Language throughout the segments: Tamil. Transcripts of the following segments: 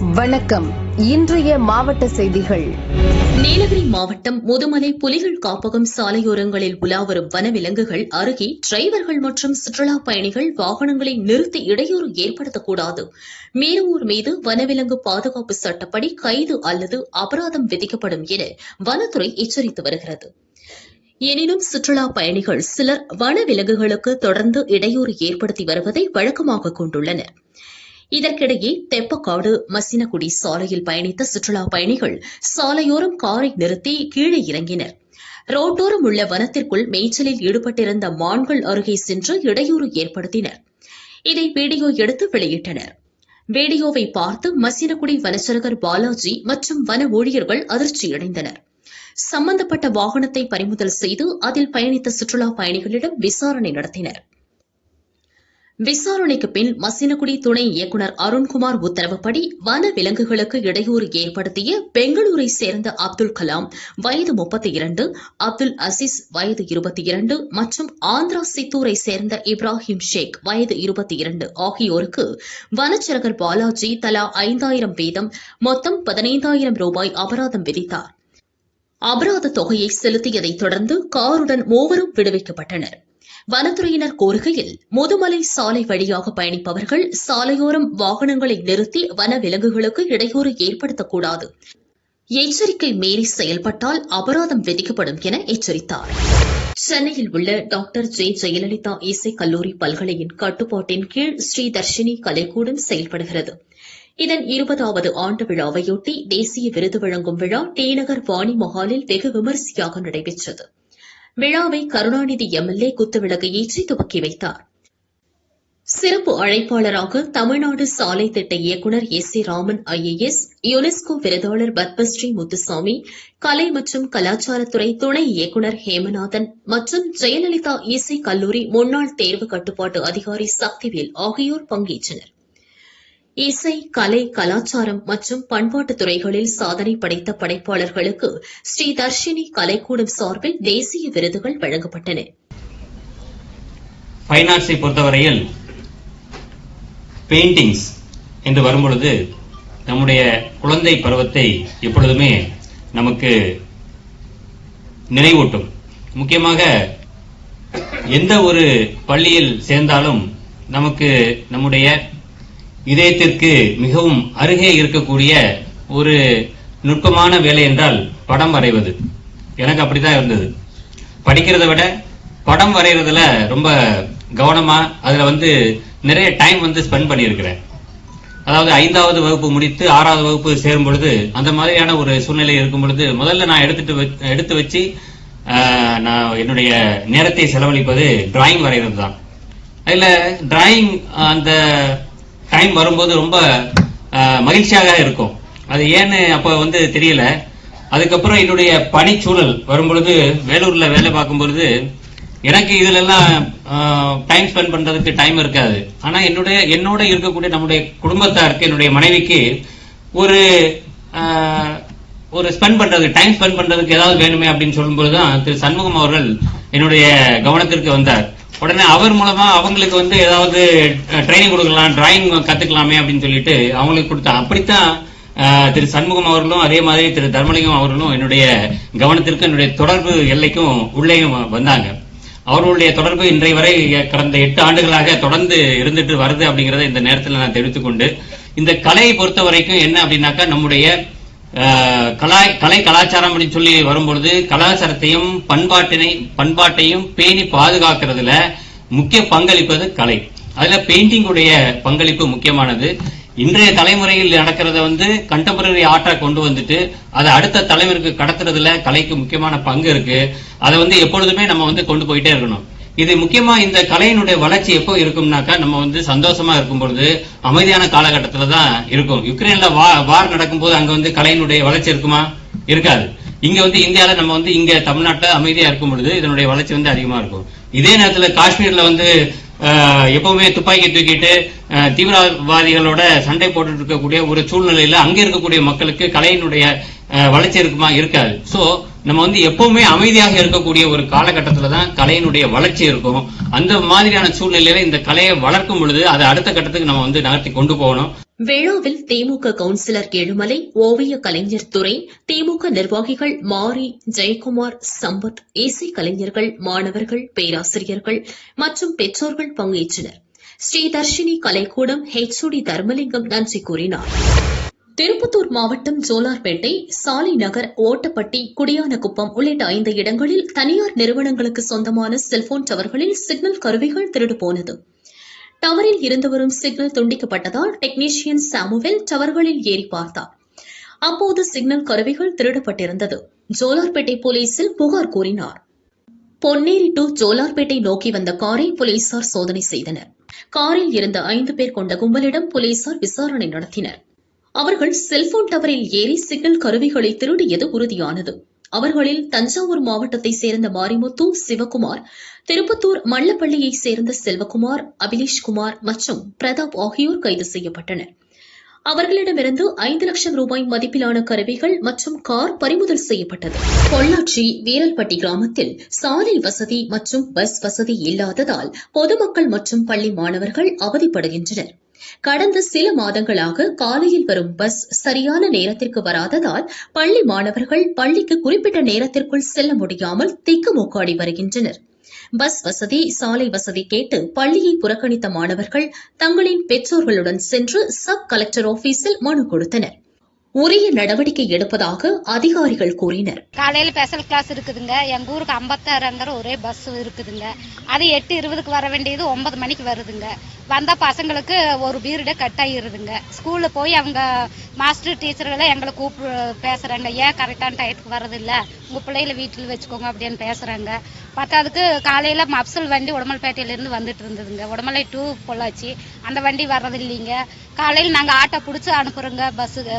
வணக்கம். இன்றைய மாவட்ட செய்திகள். நீலகிரி மாவட்டம் முதுமலை புலிகள் காப்பகம் சாலையோரங்களில் உலாவரும் வனவிலங்குகள் அருகே டிரைவர்கள் மற்றும் சுற்றுலா பயணிகள் வாகனங்களை நிறுத்தி இடையூறு ஏற்படுத்தக்கூடாது. மீறுவோர் மீது வனவிலங்கு பாதுகாப்பு சட்டப்படி கைது அல்லது அபராதம் விதிக்கப்படும் என வனத்துறை எச்சரித்து வருகிறது. எனினும் சுற்றுலா பயணிகள் சிலர் வனவிலங்குகளுக்கு தொடர்ந்து இடையூறு ஏற்படுத்தி வருவதை வழக்கமாக கொண்டுள்ளனா் இதற்கிடையே தெப்பக்காடு மசினகுடி சாலையில் பயணித்த சுற்றுலா பயணிகள் சாலையோரம் காரை நிறுத்தி கீழே இறங்கினர். ரோட்டோரம் உள்ள வனத்திற்குள் மேய்ச்சலில் ஈடுபட்டிருந்த மான்கள் அருகே சென்று இடையூறு ஏற்படுத்தினர். இதை வீடியோ எடுத்து வெளியிட்டனர். வீடியோவை பார்த்து மசினகுடி வனச்சரகர் பாலாஜி மற்றும் வன ஊழியர்கள் அதிர்ச்சியடைந்தனர் சம்பந்தப்பட்ட வாகனத்தை பறிமுதல் செய்து அதில் பயணித்த சுற்றுலா பயணிகளிடம் விசாரணை நடத்தினர். விசாரணைக்கு பின் மசினகுடி துணை இயக்குநர் அருண்குமார் உத்தரவுப்படி வன விலங்குகளுக்கு இடையூறு ஏற்படுத்திய பெங்களூரை சேர்ந்த அப்துல் கலாம் வயது முப்பத்தி இரண்டு அப்துல் அசீஸ் வயது இருபத்தி இரண்டு மற்றும் ஆந்திரா சித்தூரை சேர்ந்த இப்ராஹிம் ஷேக் வயது இருபத்தி இரண்டு ஆகியோருக்கு வனச்சரகர் பாலாஜி தலா ஐந்தாயிரம் வீதம் மொத்தம் பதினைந்தாயிரம் ரூபாய் அபராதம் விதித்தார். அபராத தொகையை செலுத்தியதைத் தொடர்ந்து காருடன் மூவரும் விடுவிக்கப்பட்டனர். வனத்துறையினர் கோருகையில் முதுமலை சாலை வழியாக பயணிப்பவர்கள் சாலையோரம் வாகனங்களை நிறுத்தி வன விலங்குகளுக்கு இடையூறு ஏற்படுத்தக்கூடாது. எச்சரிக்கை மீறி செயல்பட்டால் அபராதம் விதிக்கப்படும் என எச்சரித்தார். சென்னையில் உள்ள டாக்டர் ஜே ஜெயலலிதா இசை கல்லூரி பல்கலையின் கட்டுப்பாட்டின் கீழ் ஸ்ரீ தர்ஷினி கலைக்கூடம் செயல்படுகிறது. இதன் இருபதாவது ஆண்டு விழாவையொட்டி தேசிய விருது வழங்கும் விழா டிநகர் வாணி மஹாலில் வெகு விமரிசையாக நடைபெற்றது. விழாவை கருணாநிதி எம்எல்ஏ குத்துவிளக்கு ஏற்றி துவக்கி வைத்தார். சிறப்பு அழைப்பாளராக தமிழ்நாடு சாலை திட்ட இயக்குநர் S C Raman IAS UNESCO விருதாளர் Padma Shri Muthusamy கலை மற்றும் கலாச்சாரத்துறை துணை இயக்குநர் ஹேமநாதன் மற்றும் ஜெயலலிதா இசை கல்லூரி முன்னாள் தேர்வு கட்டுப்பாட்டு அதிகாரி சக்திவேல் ஆகியோர் பங்கேற்றனர். இசை கலை கலாச்சாரம் மற்றும் பண்பாட்டு துறைகளில் சாதனை படைத்த படைப்பாளர்களுக்கு ஸ்ரீ தர்ஷினி கலைக்கூடம் சார்பில் தேசிய விருதுகள் வழங்கப்பட்டன. ஃபைன் ஆர்ட்ஸை பொறுத்தவரையில் பெயிண்டிங்ஸ் என்று வரும்பொழுது நம்முடைய குழந்தை பருவத்தை எப்பொழுதுமே நமக்கு நினைவூட்டும். முக்கியமாக எந்த ஒரு பள்ளியில் சேர்ந்தாலும் நமக்கு நம்முடைய இதயத்திற்கு மிகவும் அருகே இருக்கக்கூடிய ஒரு நுட்பமான வேலை என்றால் படம் வரைவது. எனக்கு அப்படிதான் இருந்தது. படிக்கிறத விட படம் வரைகிறதுல ரொம்ப கவனமா அதுல வந்து நிறைய டைம் வந்து ஸ்பெண்ட் பண்ணியிருக்கிறேன். அதாவது ஐந்தாவது வகுப்பு முடித்து ஆறாவது வகுப்பு சேரும் பொழுது அந்த மாதிரியான ஒரு சூழ்நிலை இருக்கும் பொழுது முதல்ல நான் எடுத்துட்டு எடுத்து வச்சு நான் என்னுடைய நேரத்தை செலவழிப்பது டிராயிங் வரைகிறது தான் அதுல டிராயிங் அந்த டைம் வரும்போது ரொம்ப மகிழ்ச்சியாக இருக்கும். அது ஏன்னு அப்போ வந்து தெரியல. அதுக்கப்புறம் என்னுடைய பணிச்சூழல் வரும்பொழுது வேலூர்ல வேலை பார்க்கும் பொழுது எனக்கு இதுல எல்லாம் டைம் ஸ்பெண்ட் பண்றதுக்கு டைம் இருக்காது. ஆனா என்னுடைய என்னோட இருக்கக்கூடிய நம்முடைய குடும்பத்தாருக்கு என்னுடைய மனைவிக்கு ஒரு ஒரு ஸ்பெண்ட் பண்ணுறதுக்கு டைம் ஸ்பெண்ட் பண்றதுக்கு ஏதாவது வேணுமே அப்படின்னு சொல்லும்போது தான் திரு சண்முகம் அவர்கள் என்னுடைய கவனத்திற்கு வந்தார். உடனே அவர் மூலமா அவங்களுக்கு வந்து ஏதாவது ட்ரைனிங் கொடுக்கலாம் டிராயிங் கத்துக்கலாமே அப்படின்னு சொல்லிட்டு அவங்களுக்கு கொடுத்தா அப்படித்தான் திரு சண்முகம் அவர்களும் அதே மாதிரி திரு தர்மலிங்கம் அவர்களும் என்னுடைய கவனத்திற்கு என்னுடைய தொடர்பு எல்லைக்கும் உள்ளேயும் வந்தாங்க. அவர்களுடைய தொடர்பு இன்றைய வரை கடந்த எட்டு ஆண்டுகளாக தொடர்ந்து இருந்துட்டு வருது அப்படிங்கறத இந்த நேரத்தில் நான் தெரிவித்துக் கொண்டு இந்த கலையை பொறுத்த வரைக்கும் என்ன அப்படின்னாக்கா நம்முடைய கலா கலை கலாச்சாரம் அப்படின்னு சொல்லி வரும்பொழுது கலாச்சாரத்தையும் பண்பாட்டினை பண்பாட்டையும் பேணி பாதுகாக்கிறதுல முக்கிய பங்களிப்பது கலை. அதுல பெயிண்டிங் உடைய பங்களிப்பு முக்கியமானது. இன்றைய தலைமுறையில் நடக்கிறத வந்து கண்டெம்பரரி ஆர்ட்டா கொண்டு வந்துட்டு அதை அடுத்த தலைமுறைக்கு கடத்துறதுல கலைக்கு முக்கியமான பங்கு இருக்கு. அதை வந்து எப்பொழுதுமே நம்ம வந்து கொண்டு போயிட்டே இருக்கணும். இது முக்கியமா இந்த கலையினுடைய வளர்ச்சி எப்போ இருக்கும்னாக்கா நம்ம வந்து சந்தோஷமா இருக்கும் பொழுது அமைதியான காலகட்டத்துல தான் இருக்கும். யுக்ரைன்ல வா வார் நடக்கும்போது அங்க வந்து கலையினுடைய வளர்ச்சி இருக்குமா? இருக்காது. இங்க வந்து இந்தியால நம்ம வந்து இங்க தமிழ்நாட்டில் அமைதியா இருக்கும் பொழுது இதனுடைய வளர்ச்சி வந்து அதிகமா இருக்கும். இதே நேரத்துல காஷ்மீர்ல வந்து ஆஹ், எப்பவுமே துப்பாக்கி தூக்கிட்டு தீவிரவாதிகளோட சண்டை போட்டுட்டு இருக்கக்கூடிய ஒரு சூழ்நிலையில அங்க இருக்கக்கூடிய மக்களுக்கு கலையினுடைய வளர்ச்சி இருக்குமா? இருக்காது. சோ நம்ம வந்து எப்பவுமே அமைதியாக இருக்கக்கூடிய ஒரு காலகட்டத்துல தான் கலையினுடைய வளர்ச்சி இருக்கும். அந்த மாதிரியான சூழ்நிலையில இந்த கலையை வளர்க்கும் பொழுது அதை அடுத்த கட்டத்துக்கு நம்ம வந்து நகர்த்தி கொண்டு போகணும். விழாவில் திமுக கவுன்சிலர் ஏழுமலை ஓவிய கலைஞர் துறை திமுக நிர்வாகிகள் மாரி ஜெயக்குமார் சம்பத் இசை கலைஞர்கள் மாணவர்கள் பேராசிரியர்கள் மற்றும் பெற்றோர்கள் பங்கேற்றனர். ஸ்ரீதர்ஷினி கலைக்கூடம் ஹெச்ஓடி தர்மலிங்கம் நன்றி கூறினார். திருப்பத்தூர் மாவட்டம் ஜோலார்பேட்டை சாலை நகர் ஓட்டப்பட்டி குடியானகுப்பம் உள்ளிட்ட ஐந்து இடங்களில் தனியார் நிறுவனங்களுக்கு சொந்தமான செல்போன் டவர்களில் சிக்னல் கருவிகள் திருடு போனது. டவரில் இருந்து வரும் சிக்னல் துண்டிக்கப்பட்டதால் டெக்னீஷியன் சாமுவேல் டவர்களில் ஏறி பார்த்தார். அப்போது சிக்னல் கருவிகள் திருடப்பட்டிருந்தது. ஜோலார்பேட்டை போலீசில் புகார் கூறினார். பொன்னேரி டு ஜோலார்பேட்டை நோக்கி வந்த காரை போலீசார் சோதனை செய்தனர். காரில் இருந்த ஐந்து பேர் கொண்ட கும்பலிடம் போலீசார் விசாரணை நடத்தினர். அவர்கள் செல்போன் டவரில் ஏறி சிக்னல் கருவிகளை திருடியது உறுதியானது. அவர்களில் தஞ்சாவூர் மாவட்டத்தைச் சேர்ந்த மாரிமுத்து சிவகுமார் திருப்பத்தூர் மல்லப்பள்ளியைச் சேர்ந்த செல்வகுமார் அபிலேஷ்குமார் மற்றும் பிரதாப் ஆகியோர் கைது செய்யப்பட்டனர். அவர்களிடமிருந்து ஐந்து லட்சம் ரூபாய் மதிப்பிலான கருவிகள் மற்றும் கார் பறிமுதல் செய்யப்பட்டது. பொள்ளாச்சி வீரல்பட்டி கிராமத்தில் சாலை வசதி மற்றும் பஸ் வசதி இல்லாததால் பொதுமக்கள் மற்றும் பள்ளி மாணவர்கள் அவதிப்படுகின்றனர். கடந்த சில மாதங்களாக காலையில் வரும் பஸ் சரியான நேரத்திற்கு வராததால் பள்ளி மாணவர்கள் பள்ளிக்கு குறிப்பிட்ட நேரத்திற்குள் செல்ல முடியாமல் திக்குமுக்காடி வருகின்றனர். பஸ் வசதி சாலை வசதி கேட்டு பள்ளியை புறக்கணித்த மாணவர்கள் தங்களின் பெற்றோர்களுடன் சென்று சப் கலெக்டர் ஆபீஸில் மனு கொடுத்தனர். உரிய நடவடிக்கை எடுப்பதாக அதிகாரிகள் கூறினர். காலையில் ஸ்பெஷல் கிளாஸ் இருக்குதுங்க. எங்கள் ஊருக்கு ஐம்பத்தாறுங்கிற ஒரே பஸ் இருக்குதுங்க. அது எட்டு இருபதுக்கு வர வேண்டியது ஒன்பது மணிக்கு வருதுங்க. வந்தா பசங்களுக்கு ஒரு பீரியடே கட் ஆகிருதுங்க ஸ்கூலில் போய் அவங்க மாஸ்டர் டீச்சர்களை எங்களை கூப்பிடு பேசுறாங்க. ஏன் கரெக்டான டயத்துக்கு வரதில்ல உங்க பிள்ளைகளை வீட்டில் வச்சுக்கோங்க அப்படின்னு பேசுறாங்க. பத்தாவதுக்கு காலையில் மப்சல் வண்டி உடமல்பேட்டையிலேருந்து வந்துட்டு இருந்ததுங்க. உடமலை டூ பொள்ளாச்சி. அந்த வண்டி வர்றது இல்லைங்க காலையில் நாங்கள் ஆட்டோ பிடிச்சி அனுப்புகிறோங்க பஸ்ஸுக்கு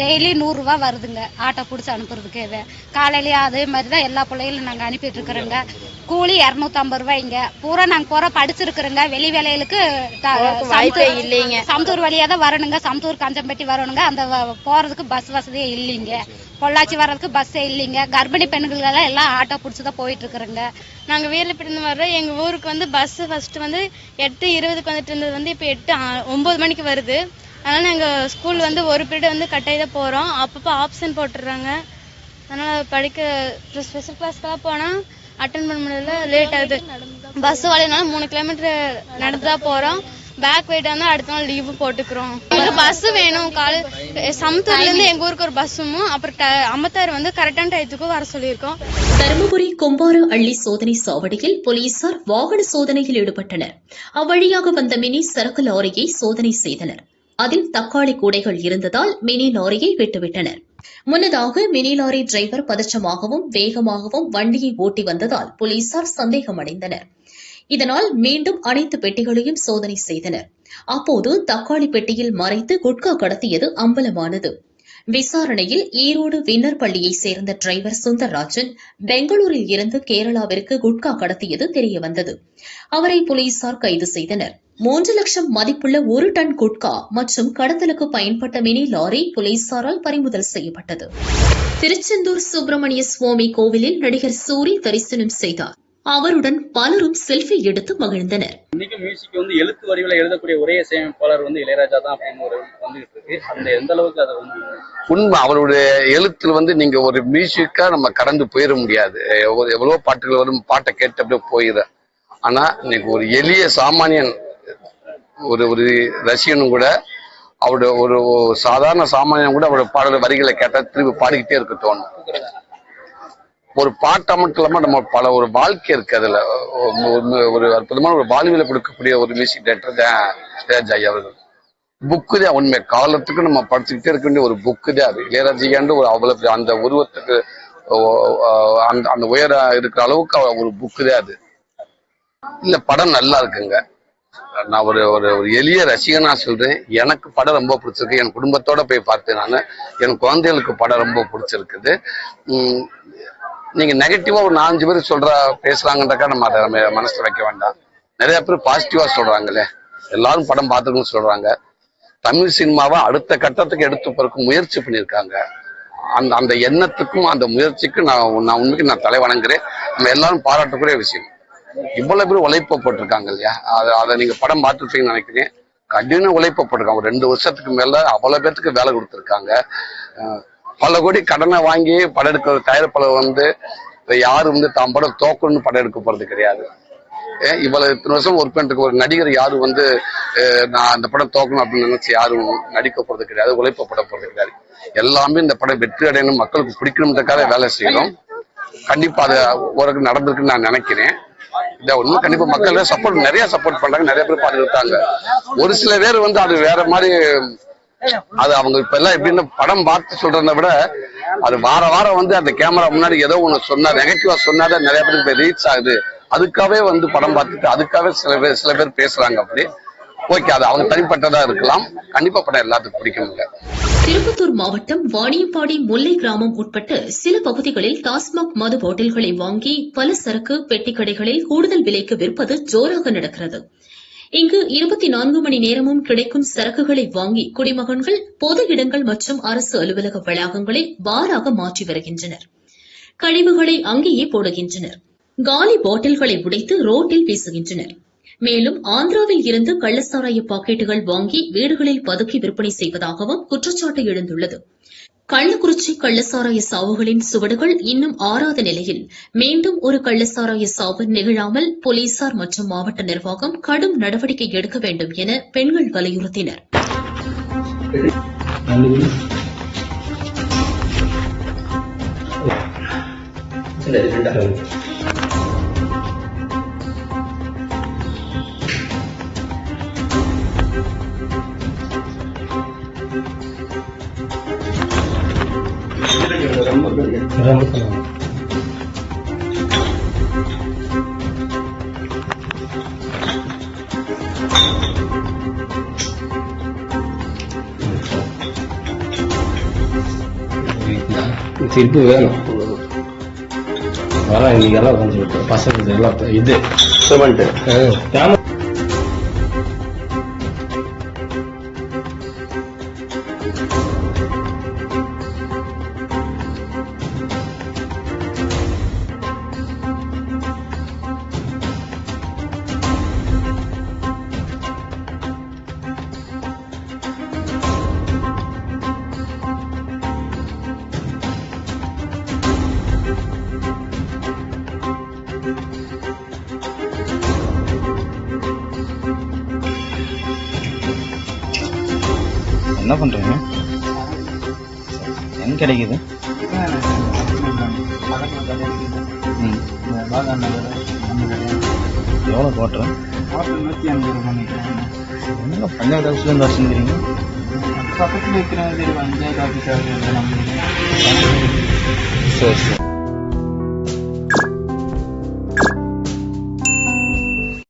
டெய்லி நூறுரூவா வருதுங்க. ஆட்டோ பிடிச்சி அனுப்புறதுக்கே. காலையிலேயே அதே மாதிரி தான் எல்லா பிள்ளைகளும் நாங்கள் அனுப்பிட்டு இருக்கிறோங்க. கூலி இரநூத்தம்பது ரூபாய்ங்க. பூரா நாங்கள் பூரா படிச்சிருக்கிறோங்க. வெளி வேலைகளுக்கு வாய்ப்பே இல்லைங்க. சமத்தூர் வழியாக தான் வரணுங்க. சமத்தூர் கஞ்சம்பட்டி வரணுங்க. அந்த போறதுக்கு பஸ் வசதியே இல்லைங்க. பொள்ளாச்சி வர்றதுக்கு பஸ்ஸே இல்லைங்க. கர்ப்பிணி பெண்கள் எல்லாம் எல்லாம் ஆட்டோ பிடிச்சி தான் போயிட்டு இருக்கிறோங்க. நாங்கள் வீரப்பட்டிருந்து வர்றோம். எங்கள் ஊருக்கு வந்து பஸ்ஸு ஃபஸ்ட்டு வந்து எட்டு இருபதுக்கு வந்துட்டு இருந்தது வந்து இப்போ எட்டு ஒம்பது மணிக்கு வருது. அதனால் நாங்கள் ஸ்கூல் வந்து ஒரு பீரியட் வந்து கட்டாயி தான் போகிறோம் அப்பப்போ ஆப்ஷன் போட்டுடுறாங்க. அதனால் படிக்க ஸ்பெஷல் கிளாஸ்க்கெல்லாம் போனால் அட்டன் பண்ண முடியல லேட் ஆகுது. பஸ் வலையினால மூணு கிலோமீட்டர் நடந்து தான் போகிறோம் பேக் வெயிட் இருந்தால் அடுத்த நாள் லீவு போட்டுக்கிறோம். பஸ் பஸ்ஸு வேணும். கால் சமத்தூர்லேருந்து எங்கள் ஊருக்கு ஒரு பஸ்ஸும் அப்புறம் ட- வந்து கரெக்டான டயத்துக்கும் வர சொல்லியிருக்கோம். தருமபுரி கும்பாறு அள்ளி சோதனை சாவடியில் போலீசார் வாகன சோதனையில் ஈடுபட்டனர். அவ்வழியாக வந்த மினி சரக்கு லாரியை சோதனை செய்தனர். அதில் தக்காளி கூடைகள் இருந்ததால் மினி லாரியை விட்டுவிட்டனர். முன்னதாக மினி லாரி டிரைவர் பதற்றமாகவும் வேகமாகவும் வண்டியை ஓட்டி வந்ததால் போலீசார் சந்தேகமடைந்தனா் இதனால் மீண்டும் அனைத்து பெட்டிகளையும் சோதனை செய்தனர். அப்போது தக்காளி பெட்டியில் மறைத்து குட்கா கடத்தியது அம்பலமானது. விசாரணையில் ஈரோடு வின்னர் பள்ளியைச் சேர்ந்த டிரைவர் சுந்தர்ராஜன் பெங்களூரில் இருந்து கேரளாவிற்கு குட்கா கடத்தியது தெரியவந்தது. அவரை போலீசார் கைது செய்தனர். மூன்று லட்சம் மதிப்புள்ள ஒரு டன் குட்கா மற்றும் கடத்தலுக்கு பயன்பட்ட மினி லாரி போலீசாரால் பறிமுதல் செய்யப்பட்டது. திருச்செந்தூர் சுப்பிரமணிய சுவாமி கோவிலில் நடிகர் சூரி தரிசனம் செய்தார். அவருடன் பலரும் செல்ஃபி எடுத்து மகிழ்ந்தனர். இன்னைக்கு மியூசிக் வந்து எழுத்து வடிவில் எழுதக்கூடிய ஒரே இசையமைப்பாளர் வந்து இளையராஜா தான் அப்படின்னு ஒரு வந்துகிட்டு இருக்கு. அந்த எந்த அளவுக்கு அதை வந்து உண்மை அவருடைய எழுத்தில் வந்து நீங்க ஒரு மியூசிக்கா நம்ம கடந்து போயிட முடியாது. எவ்வளவு எவ்வளவோ பாட்டுகள் வரும் பாட்டை கேட்டு அப்படியே போயிட ஆனா இன்னைக்கு ஒரு எளிய சாமானியன் ஒரு ஒரு ரசிகனும் கூட அவருடைய ஒரு சாதாரண சாமானியன் கூட அவருடைய பாடல் வரிகளை கேட்டா திருப்பி பாடிக்கிட்டே இருக்க தோணும். ஒரு பாட்டா மட்டும் இல்லாம நம்ம பல ஒரு வாழ்க்கை இருக்கு அதுல. ஒரு- ஒரு அற்புதமான ஒரு வாழ்வியல கொடுக்கக்கூடிய ஒரு மியூசிக் டைரக்டர் தான் இளையராஜா ஐயா அவர்கள். புக்கு தான். உண்மை. காலத்துக்கு நம்ம படிச்சுக்கிட்டே இருக்க வேண்டிய ஒரு புக்கு தான் அது. இளையராஜிகாண்டு ஒரு அவ்வளவு அந்த உருவத்துக்கு அந்த அந்த உயர இருக்கிற அளவுக்கு ஒரு புக்கு தான் அது. இல்ல படம் நல்லா இருக்குங்க. நான் ஒரு ஒரு ஒரு எளிய ரசிகனா சொல்றேன். எனக்கு படம் ரொம்ப பிடிச்சிருக்கு. என் குடும்பத்தோட போய் பார்த்தேன் நான். என் குழந்தைகளுக்கு படம் ரொம்ப பிடிச்சிருக்குது. உம், நீங்க நெகட்டிவா ஒரு நாலஞ்சு பேர் சொல்ற பேசுறாங்கன்றக்கா நம்ம அதை நம்ம மனசுல வைக்க வேண்டாம். நிறைய பேர் பாசிட்டிவா சொல்றாங்களே. எல்லாரும் படம் பார்த்துருக்குன்னு சொல்றாங்க. தமிழ் சினிமாவை அடுத்த கட்டத்துக்கு எடுத்து போறதுக்கு முயற்சி பண்ணியிருக்காங்க. அந்த அந்த எண்ணத்துக்கும் அந்த முயற்சிக்கும் நான் நான் உண்மைக்கு நான் தலை வணங்குறேன். நம்ம எல்லாரும் பாராட்டக்கூடிய விஷயம். இவ்வளவு பேர் உழைப்பு போட்டிருக்காங்க இல்லையா? அதை அதை நீங்க படம் பார்த்துருப்பீங்கன்னு நினைக்கிறேன். கடின உழைப்பு போட்டிருக்காங்க. ஒரு ரெண்டு வருஷத்துக்கு மேல அவ்வளவு பேர்த்துக்கு வேலை கொடுத்துருக்காங்க. பல கோடி கடனை வாங்கி படம் எடுக்கிற தயாரிப்பாளர் வந்து இப்ப யாரும் வந்து தாம் படம் தோக்கணும்னு படம் எடுக்க போறது கிடையாது. ஏன் இவ்வளவு இத்தனை வருஷம் ஒர்க் பண்ணிட்டு ஒரு நடிகர் யாரும் வந்து நான் அந்த படம் தோக்கணும் அப்படின்னு நினைச்சு யாரும் நடிக்க போறது கிடையாது உழைப்பப்பட போறது கிடையாது. எல்லாமே இந்த படம் வெற்றி அடையணும் மக்களுக்கு பிடிக்கணுன்றக்காக வேலை செய்யணும் கண்டிப்பா அது ஒரு நடந்திருக்குன்னு நான் நினைக்கிறேன். இந்த ஒன்றும் கண்டிப்பா மக்கள் சப்போர்ட் நிறைய சப்போர்ட் பண்றாங்க நிறைய பேர் பார்த்துக்கிட்டாங்க ஒரு சில பேர் வந்து அது வேற மாதிரி அது அவங்க இப்ப எல்லாம் எப்படின்னு படம் பார்த்து சொல்றத விட அது வார வாரம் வந்து அந்த கேமரா முன்னாடி ஏதோ ஒண்ணு சொன்னா நெகட்டிவா சொன்னாதான் நிறைய பேருக்கு ரீச் ஆகுது. அதுக்காகவே வந்து படம் பார்த்துட்டு அதுக்காகவே சில பேர் சில பேர் பேசுறாங்க அப்படி. ஓகே அது அவங்க தனிப்பட்டதா இருக்கலாம். கண்டிப்பா படம் எல்லாத்துக்கும் பிடிக்கணுங்க திருப்பத்தூர் மாவட்டம் வாணியம்பாடி முல்லை கிராமம் உட்பட்ட சில பகுதிகளில் டாஸ்மாக் மது பாட்டில்களை வாங்கி பல சரக்கு பெட்டி கடைகளில் கூடுதல் விலைக்கு விற்பது ஜோராக நடக்கிறது. இங்கு இருபத்தி நான்கு மணி நேரமும் கிடைக்கும் சரக்குகளை வாங்கி குடிமகன்கள் பொது இடங்கள் மற்றும் அரசு அலுவலக வளாகங்களை பாராக மாற்றி வருகின்றனர். கழிவுகளை அங்கேயே போடுகின்றனர். காலி பாட்டில்களை உடைத்து ரோட்டில் வீசுகின்றனர். மேலும் ஆந்திராவில் இருந்து கள்ளசாராய பாக்கெட்டுகள் வாங்கி வீடுகளில் பதுக்கி விற்பனை செய்வதாகவும் குற்றச்சாட்டு எழுந்துள்ளது. கள்ளக்குறிச்சி கள்ளசாராய சாவுகளின் சுவடுகள் இன்னும் ஆறாத நிலையில் மீண்டும் ஒரு கள்ளசாராய சாவு நிகழாமல் போலீசார் மற்றும் மாவட்ட நிர்வாகம் கடும் நடவடிக்கை எடுக்க வேண்டும் என பெண்கள் வலியுறுத்தினர். திருப்பி வேணும் வர இன்னைக்கு எல்லாம் கொஞ்சம் விட்டு பசங்க எல்லாம் இது சிமெண்ட் கேமரா என்ன எங்க கிடைக்குது. எவ்வளோ குவாட்ரு நூற்றி ஐம்பது ரூபாய் பஞ்சாயத்து ஆஃபீஸ்ல இருந்து வச்சுருக்கிறீங்க பக்கத்தில் இருக்கிற பஞ்சாயத்து ஆஃபீஸாக சரி சரி.